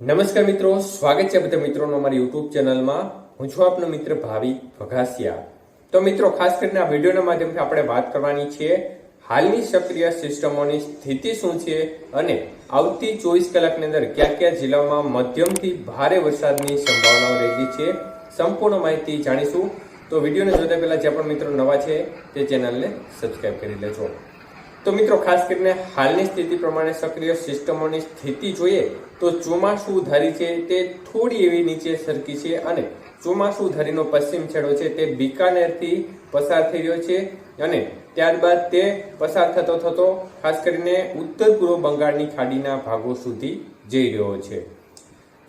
નમસ્કાર મિત્રો, સ્વાગત છે બધા મિત્રોનો અમારી યુટ્યુબ ચેનલમાં. હું છું આપનો મિત્ર ભાવિ વઘાસિયા તો મિત્રો, ખાસ કરીને આ વિડીયોના માધ્યમથી આપણે વાત કરવાની છે હાલની સક્રિય સિસ્ટમોની સ્થિતિ શું છે અને આવતી ચોવીસ કલાકની અંદર કયા કયા જિલ્લાઓમાં મધ્યમથી ભારે વરસાદની સંભાવનાઓ રહેલી છે, સંપૂર્ણ માહિતી જાણીશું. તો વિડીયોને જોતા પહેલા જે પણ મિત્રો નવા છે તે ચેનલને સબસ્ક્રાઈબ કરી લેજો. તો મિત્રો, ખાસ કરીને હાલની સ્થિતિ પ્રમાણે સક્રિય સિસ્ટમોની સ્થિતિ જોઈએ તો ચોમાસું ધારી છે તે થોડી એવી નીચે સરકી છે અને ચોમાસું ધારીનો પશ્ચિમ છેડો છે તે બિકાનેરથી પસાર થઈ રહ્યો છે અને ત્યારબાદ તે પસાર થતો થતો ખાસ કરીને ઉત્તર પૂર્વ બંગાળની ખાડીના ભાગો સુધી જઈ રહ્યો છે.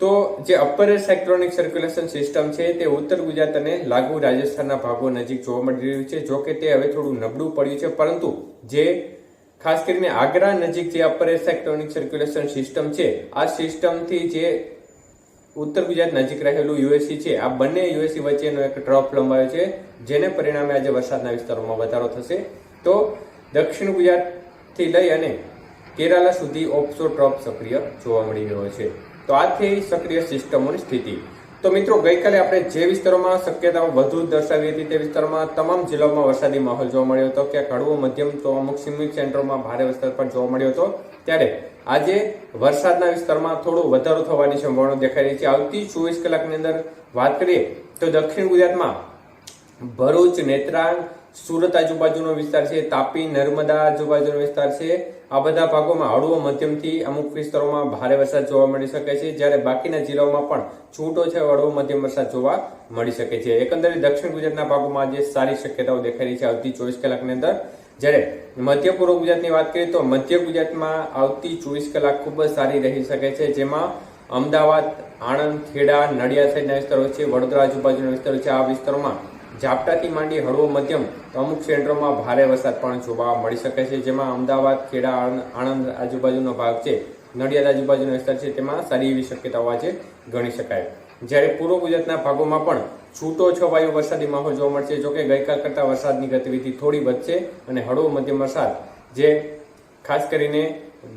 તો જે અપર સાયક્લોનિક સર્ક્યુલેશન સિસ્ટમ છે તે ઉત્તર ગુજરાત અને લાગુ રાજસ્થાનના ભાગો નજીક જોવા મળી રહ્યું છે. જો કે તે હવે થોડું નબળું પડ્યું છે, પરંતુ જે ખાસ કરીને આગ્રા નજીક જે અપર સેક્ટોનિક સર્ક્યુલેશન સિસ્ટમ છે, આ સિસ્ટમથી જે ઉત્તર ગુજરાત નજીક રહેલું યુએસસી છે, આ બંને યુએસસી વચ્ચેનો એક ટ્રફ લંબાયો છે, જેને પરિણામે આજે વરસાદના વિસ્તારોમાં વધારો થશે. તો દક્ષિણ ગુજરાતથી લઈ અને કેરાલા સુધી ઓપ્સો ટ્રફ સક્રિય જોવા મળી રહ્યો છે. તો આ થઈ સક્રિય સિસ્ટમોની સ્થિતિ. તો મિત્રો, ગઈકાલે આપણે જે વિસ્તારોમાં શક્યતાઓ વધુ દર્શાવી હતી તે વિસ્તારોમાં તમામ જિલ્લાઓમાં વરસાદી માહોલ જોવા મળ્યો હતો. ક્યાંક હળવો, મધ્યમ, તો અમુક સીમિત સેન્ટરોમાં ભારે વરસાદ પણ જોવા મળ્યો હતો. ત્યારે આજે વરસાદના વિસ્તારમાં થોડો વધારો થવાની સંભાવના દેખાઈ રહી છે. આવતી ચોવીસ કલાકની અંદર વાત કરીએ તો દક્ષિણ ગુજરાતમાં ભરૂચ, નેત્રાંગ સુરત આજુબાજુનો વિસ્તાર છે, તાપી, નર્મદા આજુબાજુનો વિસ્તાર છે. આ બધા ભાગોમાં હળવો મધ્યમથી અમુક વિસ્તારોમાં ભારે વરસાદ જોવા મળી શકે છે. જ્યારે બાકીના જિલ્લાઓમાં પણ છૂટો છે, હળવો મધ્યમ વરસાદ જોવા મળી શકે છે. એકંદરે દક્ષિણ ગુજરાતના ભાગોમાં આજે સારી શક્યતાઓ દેખાઈ રહી છે આવતી ચોવીસ કલાકની અંદર. જ્યારે મધ્ય પૂર્વ ગુજરાતની વાત કરીએ તો મધ્ય ગુજરાતમાં આવતી ચોવીસ કલાક ખૂબ જ સારી રહી શકે છે. જેમાં અમદાવાદ, આણંદ, ખેડા, નડિયાદ સહિતના વિસ્તારો છે, વડોદરા આજુબાજુના વિસ્તારો છે. આ વિસ્તારોમાં ઝાપટાથી માંડી હળવો મધ્યમ તો અમુક ક્ષેત્રોમાં ભારે વરસાદ પણ જોવા મળી શકે છે. જેમાં અમદાવાદ, ખેડા, આણંદ આજુબાજુનો ભાગ છે. નડિયાદ આજુબાજુનો વિસ્તાર છે. તેમાં સારી એવી શક્યતાઓ છે ગણી શકાય. જ્યારે પૂર્વ ગુજરાતના ભાગોમાં પણ છૂટો છવાયો વરસાદી માહોલ જોવા મળશે. જોકે ગઈકાલ કરતાં વરસાદની ગતિવિધિ થોડી વધશે અને હળવો મધ્યમ વરસાદ, જે ખાસ કરીને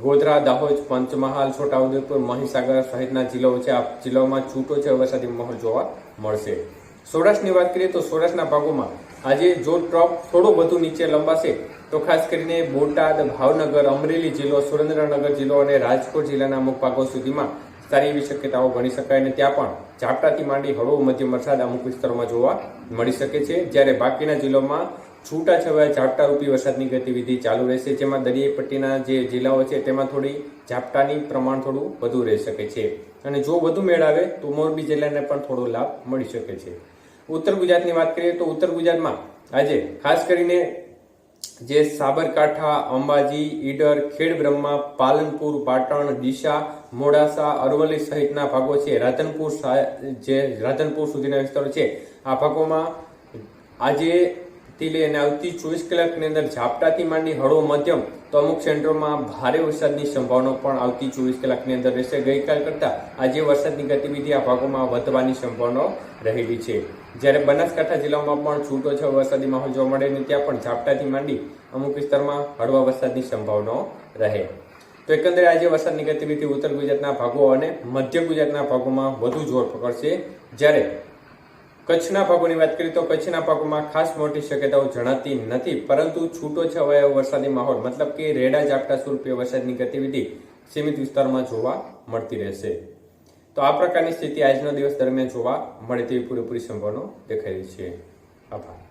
ગોધરા, દાહોદ, પંચમહાલ, છોટાઉદેપુર, મહીસાગર સહિતના જિલ્લાઓ છે, આ જિલ્લાઓમાં છૂટો છે વરસાદી માહોલ જોવા મળશે. સૌરાષ્ટ્રની વાત કરીએ તો સૌરાષ્ટ્રના ભાગોમાં આજે જો ટ્રોપ થોડો વધુ નીચે લંબાશે, તો ખાસ કરીને બોટાદ, ભાવનગર, અમરેલી જિલ્લો, સુરેન્દ્રનગર જિલ્લો અને રાજકોટ જિલ્લાના અમુક ભાગો સુધીમાં સારી એવી શક્યતાઓ ગણી શકાય અને ત્યાં પણ ઝાપટાથી માંડી હળવો મધ્યમ વરસાદ અમુક વિસ્તારોમાં જોવા મળી શકે છે. જ્યારે બાકીના જિલ્લાઓમાં છૂટા ઝાપટારૂપી ઝાપટા રૂપી વરસાદની ગતિવિધિ ચાલુ રહેશે, જેમાં દરિયાઈ પટ્ટીના જે જિલ્લાઓ છે તેમાં થોડી ઝાપટાની પ્રમાણ થોડું વધુ રહી શકે છે. અને જો વધુ મેળ આવે, તો મોરબી જિલ્લાને પણ થોડો લાભ મળી શકે છે. ઉત્તર ગુજરાતની વાત કરીએ તો ઉત્તર ગુજરાતમાં આજે ખાસ કરીને જે સાબરકાંઠા, અંબાજી, ઈડર ખેડબ્રહ્મા પાલનપુર, પાટણ, ડીસા, મોડાસા, અરવલ્લી સહિતના ભાગો છે. રાધનપુર જે રાધનપુર સુધીના વિસ્તારો છે. આ ભાગોમાં આજે થી લઈને આવતી ચોવીસ કલાકની અંદર ઝાપટાથી માંડી હળવો મધ્યમ તો અમુક સેન્ટરોમાં ભારે વરસાદની સંભાવના પણ આવતી ચોવીસ કલાકની અંદર રહેશે. ગઈકાલ કરતાં આજે વરસાદની ગતિવિધિ આ ભાગોમાં વધવાની સંભાવના રહેલી છે. જ્યારે બનાસકાંઠા જિલ્લામાં પણ છૂટો છે વરસાદી માહોલ જોવા મળે અને ત્યાં પણ ઝાપટાથી માંડી અમુક વિસ્તારમાં હળવા વરસાદની સંભાવનાઓ રહે. તો એકંદરે આજે વરસાદની ગતિવિધિ ઉત્તર ગુજરાતના ભાગો અને મધ્ય ગુજરાતના ભાગોમાં વધુ જોર પકડશે. જ્યારે કચ્છના પાકોની વાત કરીએ તો કચ્છના પાકોમાં ખાસ મોટી શક્યતાઓ જણાતી નથી, પરંતુ છૂટો છવાયો વરસાદી માહોલ, મતલબ કે રેડા ઝાપટા સ્વરૂપે વરસાદની ગતિવિધિ સીમિત વિસ્તારમાં જોવા મળતી રહેશે. તો આ પ્રકારની સ્થિતિ આજનો દિવસ દરમિયાન જોવા મળે તેવી પૂરેપૂરી સંભાવના દેખાઈ રહી છે. આભાર.